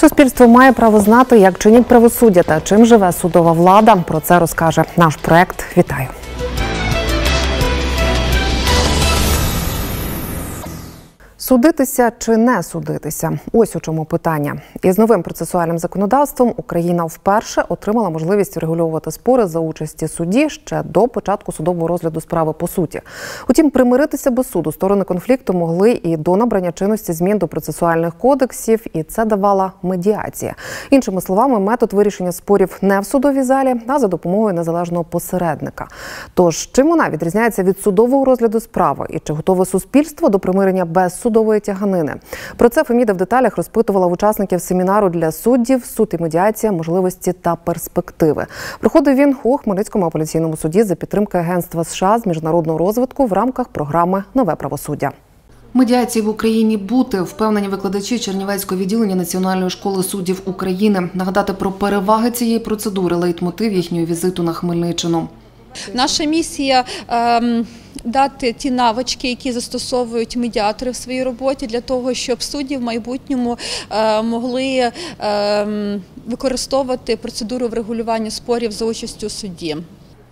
Суспільство має право знати, як чинять правосуддя та чим живе судова влада. Про це розкаже наш проект. Вітаю. Судитися чи не судитися? Ось у чому питання. Із новим процесуальним законодавством Україна вперше отримала можливість регулювати спори за участі судді ще до початку судового розгляду справи по суті. Утім, примиритися без суду сторони конфлікту могли і до набрання чинності змін до процесуальних кодексів, і це давала медіація. Іншими словами, метод вирішення спорів не в судовій залі, а за допомогою незалежного посередника. Тож чим вона відрізняється від судового розгляду справи і чи готове суспільство до примирення без судової тяганини? Про це Феміда в деталях розпитувала в учасників семінару для суддів суд і медіація, можливості та перспективи. Проходив він у Хмельницькому апеляційному суді за підтримки Агентства США з міжнародного розвитку в рамках програми Нове правосуддя. Медіації в Україні бути впевнені викладачі Чернівецького відділення Національної школи суддів України. Нагадати про переваги цієї процедури лейтмотив їхнього візиту на Хмельниччину. Наша місія ем, дати ті навички, які застосовують медіатори в своїй роботі, для того, щоб судді в майбутньому е, могли ем, використовувати процедуру врегулювання спорів за участю судді.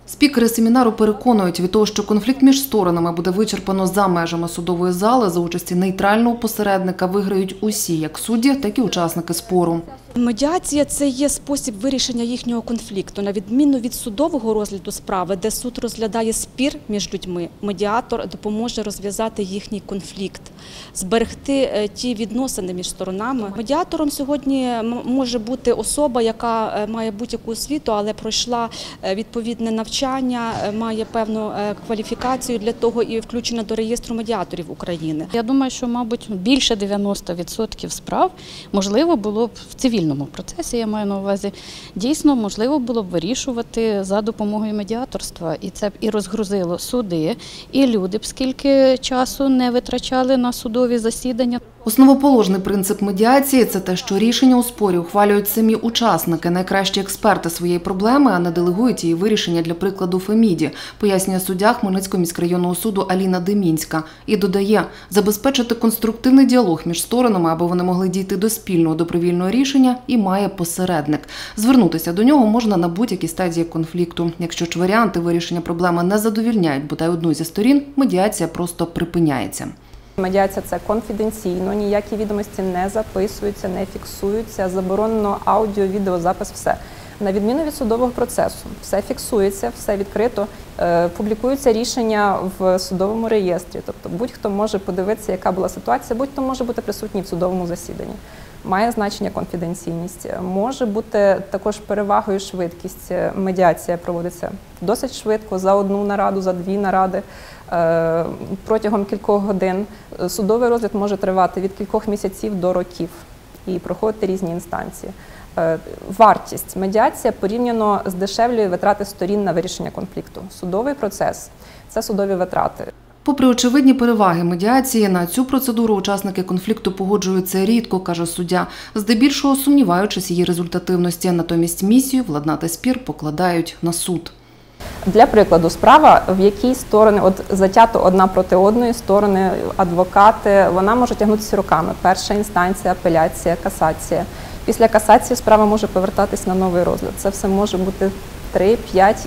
Спікери семінару переконують від того, що конфлікт між сторонами буде вичерпано за межами судової зали за участі нейтрального посередника. Виграють усі, як судді, так і учасники спору. Медіація це є спосіб вирішення їхнього конфлікту, на відміну від судового розгляду справи, де суд розглядає спір між людьми. Медіатор допоможе розв'язати їхній конфлікт, зберегти е, ті відносини між сторонами. Медіатором сьогодні може бути особа, яка е, має будь-яку освіту, але пройшла е, відповідне навчання, е, має певну е, кваліфікацію для того і включена до реєстру медіаторів України. Я думаю, що, мабуть, більше 90% справ можливо було б в цивільному процесі, я маю на увазі, дійсно можливо було б вирішувати за допомогою медіаторства. І це б і розгрузило суди, і люди б скільки часу не витрачали на судові засідання. Основоположний принцип медіації це те, що рішення у спорі ухвалюють самі учасники, найкращі експерти своєї проблеми, а не делегують її вирішення для прикладу Феміді, пояснює суддя Хмельницького міськрайонного суду Аліна Демінська. І додає, забезпечити конструктивний діалог між сторонами, аби вони могли дійти до спільного добровільного рішення, і має посередник. Звернутися до нього можна на будь-якій стадії конфлікту. Якщо ж варіанти вирішення проблеми не задовільняють бодай одну зі сторін, медіація просто припиняється. Медіація це конфіденційно, ніякі відомості не записуються, не фіксуються, заборонено аудіо, відеозапис, все. На відміну від судового процесу, все фіксується, все відкрито, е, публікуються рішення в судовому реєстрі. Тобто будь-хто може подивитися, яка була ситуація, будь-хто може бути присутній в судовому засіданні. Має значення конфіденційність. Може бути також перевагою швидкість. Медіація проводиться досить швидко за одну нараду, за дві наради е, протягом кількох годин. Судовий розгляд може тривати від кількох місяців до років і проходити різні інстанції. Е, Вартість медіація порівняно здешевлює витрати сторін на вирішення конфлікту. Судовий процес це судові витрати. Попри очевидні переваги медіації, на цю процедуру учасники конфлікту погоджуються рідко, каже суддя, здебільшого сумніваючись її результативності. Натомість місію владнати спір покладають на суд. Для прикладу, справа, в якій сторони, от затято одна проти одної сторони, адвокати, вона може тягнутися роками. Перша інстанція, апеляція, касація. Після касації справа може повертатись на новий розгляд. Це все може бути 3, 5,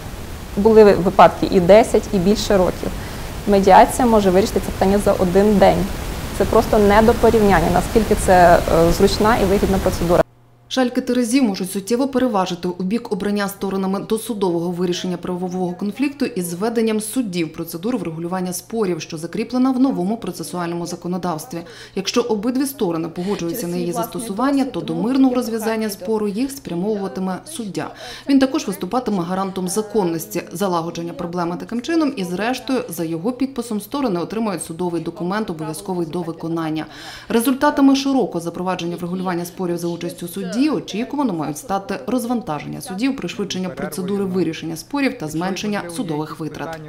були випадки і 10, і більше років. Медіація може вирішити це питання за один день. Це просто не до порівняння, наскільки це е, зручна і вигідна процедура. Шальки терезів можуть суттєво переважити у бік обрання сторонами досудового вирішення правового конфлікту із зведенням суддів процедур врегулювання спорів, що закріплена в новому процесуальному законодавстві. Якщо обидві сторони погоджуються на її застосування, то до мирного розв'язання спору їх спрямовуватиме суддя. Він також виступатиме гарантом законності залагодження проблеми таким чином, і зрештою за його підписом сторони отримають судовий документ, обов'язковий до виконання. Результатами широкого запровадження врегулювання спорів за участю судді очікувано мають стати розвантаження судів, пришвидшення процедури вирішення спорів та зменшення судових витрат.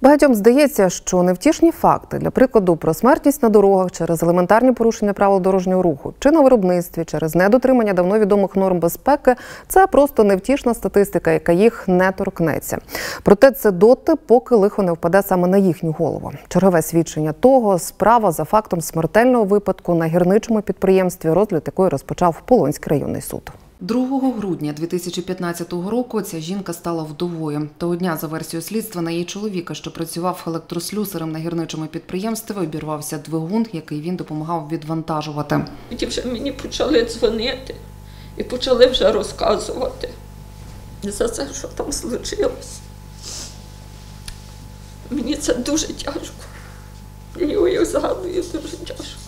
Багатьом здається, що невтішні факти, для прикладу, про смертність на дорогах через елементарні порушення правил дорожнього руху чи на виробництві через недотримання давно відомих норм безпеки, це просто невтішна статистика, яка їх не торкнеться. Проте це доти, поки лихо не впаде саме на їхню голову. Чергове свідчення того справа за фактом смертельного випадку на гірничому підприємстві, розгляд якої розпочав Полонський районний суд. 2 грудня 2015 року ця жінка стала вдовою. Того дня, за версією слідства, на її чоловіка, що працював електрослюсарем на гірничому підприємстві, обірвався двигун, який він допомагав відвантажувати. Тоді вже мені почали дзвонити і почали вже розказувати за це, що там случилось. Мені це дуже тяжко. Я його згадую дуже тяжко.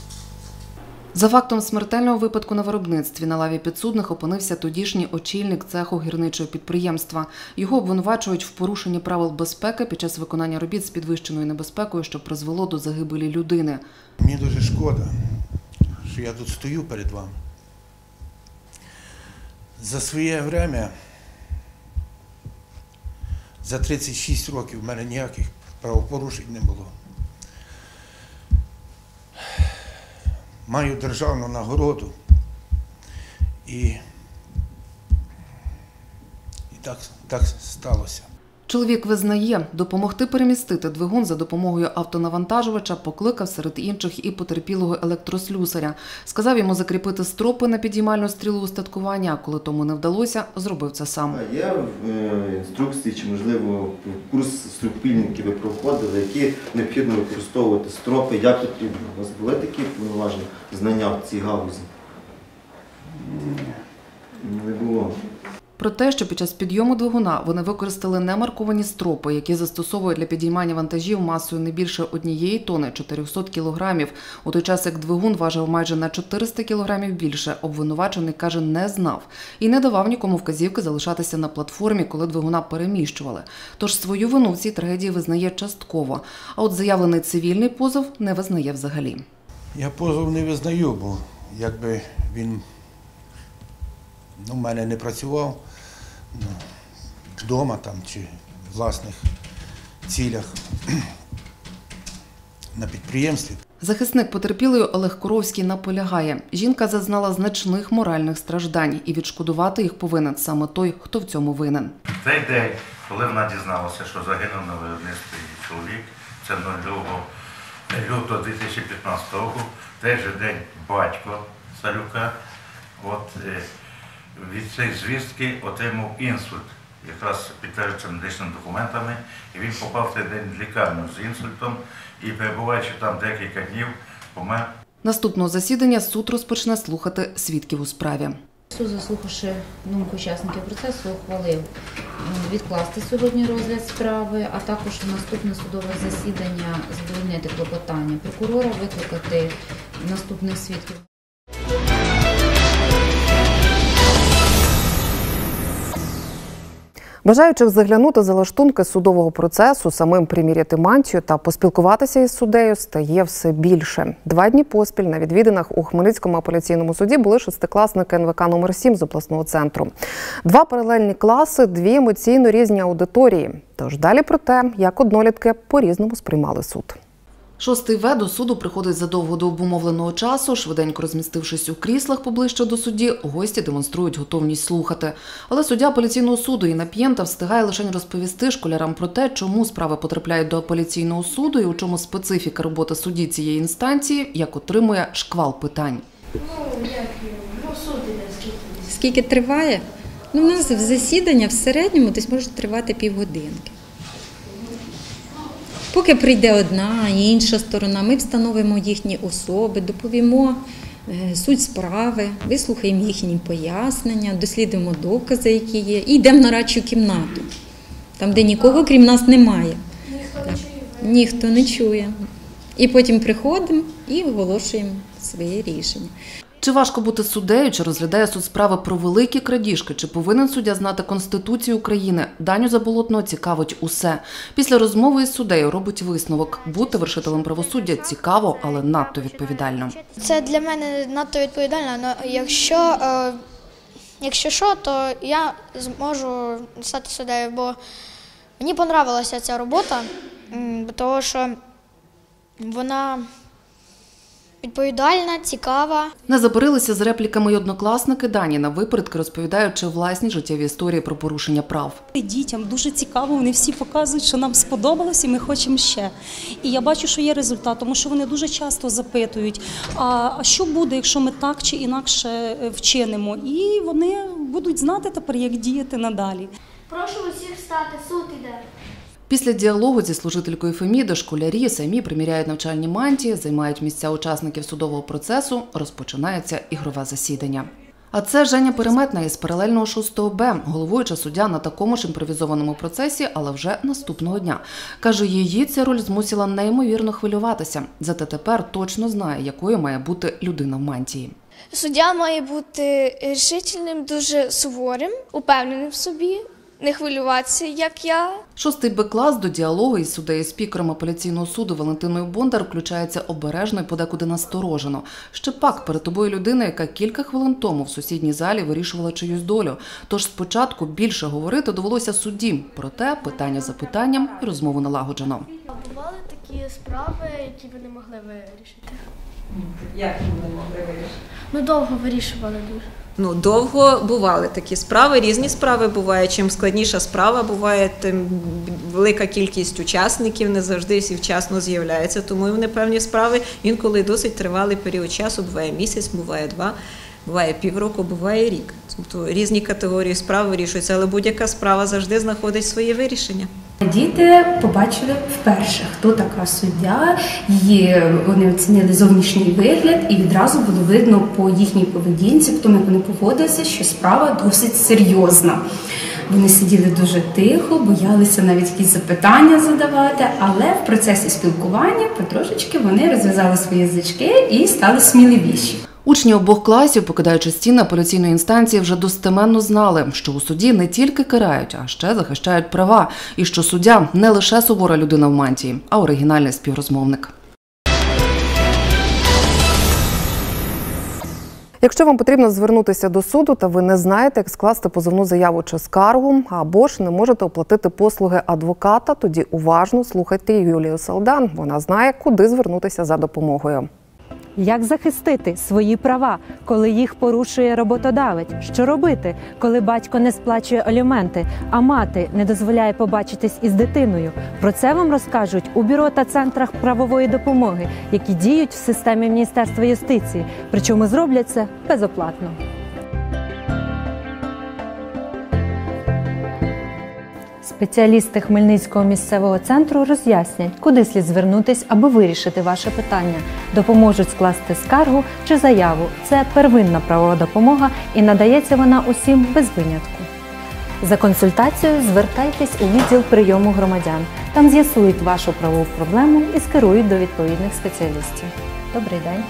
За фактом смертельного випадку на виробництві на лаві підсудних опинився тодішній очільник цеху гірничого підприємства. Його обвинувачують в порушенні правил безпеки під час виконання робіт з підвищеною небезпекою, що призвело до загибелі людини. Мені дуже шкода, що я тут стою перед вами. За своє время, за 36 років в мене ніяких правопорушень не було. Маю державну нагороду і, і так, так сталося. Чоловік визнає, допомогти перемістити двигун за допомогою автонавантажувача покликав серед інших і потерпілого електрослюсаря. Сказав йому закріпити стропи на підіймальну стрілу устаткування. а Коли тому не вдалося, зробив це сам. Є в е, інструкції чи, можливо, курс струпільники ви проходили, які необхідно використовувати стропи, як потрібно? У вас були такі повноважені знання в цій галузі? Не було. Про те, що під час підйому двигуна вони використали немарковані стропи, які застосовують для підіймання вантажів масою не більше однієї тони 400 кілограмів. У той час як двигун важив майже на 400 кілограмів більше, обвинувачений каже, не знав і не давав нікому вказівки залишатися на платформі, коли двигуна переміщували. Тож свою вину в цій трагедії визнає частково. А от заявлений цивільний позов не визнає взагалі. Я позов не визнаю, бо якби він ну, в мене не працював ну, вдома там чи в власних цілях на підприємстві. Захисник потерпілої Олег Коровський наполягає, жінка зазнала значних моральних страждань і відшкодувати їх повинен саме той, хто в цьому винен. В той день, коли вона дізналася, що загинув на виробництві чоловік, це 02 лютого 2015 року, в той же день батько Салюка от, е, від цієї звістки отримав інсульт, якраз підтверджується медичними документами, і він попав в той день в лікарню з інсультом і перебуваючи там декілька днів, помер. Наступного засідання суд розпочне слухати свідків у справі. Суд, заслухавши думку учасників процесу, ухвалив відкласти сьогодні розгляд справи, а також в наступне судове засідання задовольнити клопотання прокурора, викликати наступних свідків. Бажаючих заглянути за лаштунки судового процесу, самим приміряти мантію та поспілкуватися із суддею стає все більше. Два дні поспіль на відвідинах у Хмельницькому апеляційному суді були шестикласники НВК номер 7 з обласного центру. Два паралельні класи, дві емоційно різні аудиторії. Тож далі про те, як однолітки по-різному сприймали суд. Шостий В до суду приходить задовго до обумовленого часу. Швиденько розмістившись у кріслах поближче до судді, гості демонструють готовність слухати. Але суддя апеляційного суду Інна П'єнта встигає лише розповісти школярам про те, чому справи потрапляють до апеляційного суду і у чому специфіка роботи судді цієї інстанції, як отримує шквал питань. Скільки триває? Ну, у нас засідання в середньому десь може тривати півгодинки. Поки прийде одна і інша сторона, ми встановимо їхні особи, доповімо е, суть справи, вислухаємо їхні пояснення, дослідимо докази, які є, і йдемо на радчу кімнату, там, де нікого крім нас немає. Так. Ніхто не чує. І потім приходимо і оголошуємо своє рішення. Чи важко бути суддею, чи розглядає суд справи про великі крадіжки, чи повинен суддя знати Конституцію України? Даню Заболотного цікавить усе. Після розмови із суддею робить висновок. Бути вершителем правосуддя цікаво, але надто відповідально. Це для мене надто відповідально, але якщо, е, якщо що, то я зможу стати суддею, бо мені понравилася ця робота. того, що вона відповідальна, цікава. Не заборилися з репліками й однокласники Дані на випередки, розповідаючи власні життєві історії про порушення прав. Дітям дуже цікаво, вони всі показують, що нам сподобалось, і ми хочемо ще. І я бачу, що є результат, тому що вони дуже часто запитують: а що буде, якщо ми так чи інакше е, вчинимо? І вони будуть знати тепер, як діяти надалі. Прошу усіх встати, суд іде. Після діалогу зі служителькою Феміди школярі самі приміряють навчальні мантії, займають місця учасників судового процесу, розпочинається ігрове засідання. А це Женя Переметна із паралельного 6 Б, головуюча суддя на такому ж імпровізованому процесі, але вже наступного дня. Каже, її ця роль змусила неймовірно хвилюватися. Зате тепер точно знає, якою має бути людина в мантії. Суддя має бути рішительним, дуже суворим, упевненим в собі, не хвилюватися, як я. Шостий Б-клас до діалогу із суддею спікером апеляційного суду Валентиною Бондар включається обережно і подекуди насторожено. Ще пак перед тобою людина, яка кілька хвилин тому в сусідній залі вирішувала чиюсь долю. Тож спочатку більше говорити довелося судді. Проте питання за питанням і розмову налагоджено. Бували такі справи, які ви не могли вирішити. Як ми могли вирішити? Ну, довго вирішували дуже. Ну, довго бували такі справи, різні справи бувають. Чим складніша справа буває, тим велика кількість учасників не завжди всі вчасно з'являються. Тому вони певні справи інколи досить тривалий період часу, буває місяць, буває два, буває півроку, буває рік. Тобто різні категорії справ вирішуються, але будь-яка справа завжди знаходить своє вирішення. Діти побачили вперше, хто така суддя. Її вони оцінили зовнішній вигляд, і відразу було видно по їхній поведінці, в тому як вони поводилися, що справа досить серйозна. Вони сиділи дуже тихо, боялися навіть якісь запитання задавати, але в процесі спілкування потрошечки вони розв'язали свої язички і стали сміливіші. Учні обох класів, покидаючи стіни апеляційної інстанції, вже достеменно знали, що у суді не тільки карають, а ще захищають права, і що суддя не лише сувора людина в мантії, а оригінальний співрозмовник. Якщо вам потрібно звернутися до суду, та ви не знаєте, як скласти позовну заяву чи скаргу, або ж не можете оплатити послуги адвоката, тоді уважно слухайте Юлію Салдан. Вона знає, куди звернутися за допомогою. Як захистити свої права, коли їх порушує роботодавець? Що робити, коли батько не сплачує аліменти, а мати не дозволяє побачитись із дитиною? Про це вам розкажуть у бюро та центрах правової допомоги, які діють в системі Міністерства юстиції. Причому зроблять це безоплатно. Спеціалісти Хмельницького місцевого центру роз'яснять, куди слід звернутись, аби вирішити ваше питання. Допоможуть скласти скаргу чи заяву. Це первинна правова допомога і надається вона усім без винятку. За консультацією звертайтесь у відділ прийому громадян. Там з'ясують вашу правову проблему і скерують до відповідних спеціалістів. Добрий день.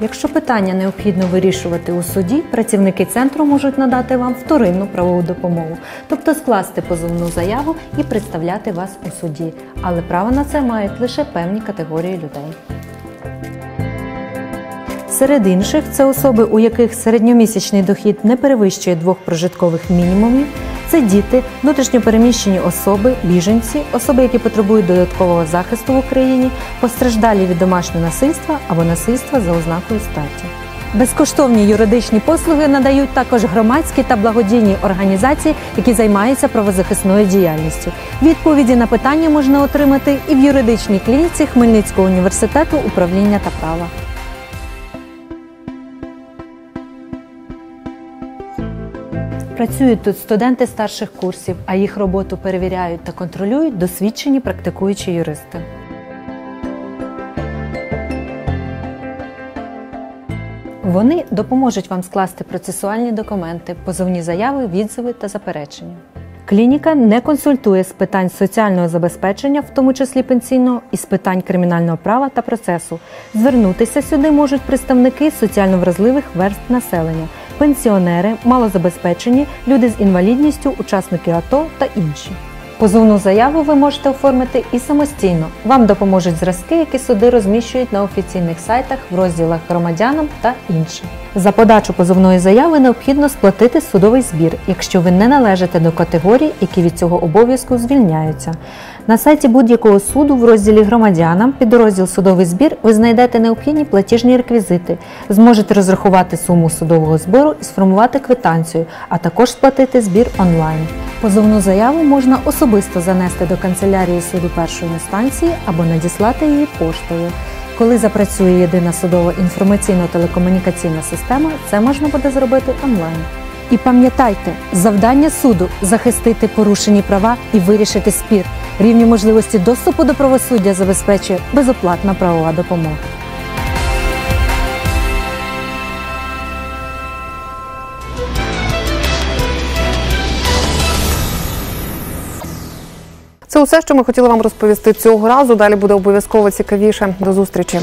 Якщо питання необхідно вирішувати у суді, працівники центру можуть надати вам вторинну правову допомогу, тобто скласти позовну заяву і представляти вас у суді. Але право на це мають лише певні категорії людей. Серед інших це особи, у яких середньомісячний дохід не перевищує двох прожиткових мінімумів. Це діти, внутрішньопереміщені особи, біженці, особи, які потребують додаткового захисту в Україні, постраждалі від домашнього насильства або насильства за ознакою статі. Безкоштовні юридичні послуги надають також громадські та благодійні організації, які займаються правозахисною діяльністю. Відповіді на питання можна отримати і в юридичній клініці Хмельницького університету управління та права. Працюють тут студенти старших курсів, а їх роботу перевіряють та контролюють досвідчені практикуючі юристи. Вони допоможуть вам скласти процесуальні документи, позовні заяви, відзиви та заперечення. Клініка не консультує з питань соціального забезпечення, в тому числі пенсійного, і з питань кримінального права та процесу. Звернутися сюди можуть представники соціально вразливих верств населення, пенсіонери, малозабезпечені, люди з інвалідністю, учасники АТО та інші. Позовну заяву ви можете оформити і самостійно. Вам допоможуть зразки, які суди розміщують на офіційних сайтах в розділах громадянам та інше. За подачу позовної заяви необхідно сплатити судовий збір, якщо ви не належите до категорій, які від цього обов'язку звільняються. На сайті будь-якого суду в розділі громадянам під розділ судовий збір ви знайдете необхідні платіжні реквізити, зможете розрахувати суму судового збору і сформувати квитанцію, а також сплатити збір онлайн. Позовну заяву можна особисто занести до канцелярії суду першої інстанції або надіслати її поштою. Коли запрацює єдина судова інформаційно-телекомунікаційна система, це можна буде зробити онлайн. І пам'ятайте, завдання суду захистити порушені права і вирішити спір. Рівні можливості доступу до правосуддя забезпечує безоплатна правова допомога. Це усе, що ми хотіли вам розповісти цього разу. Далі буде обов'язково цікавіше. До зустрічі.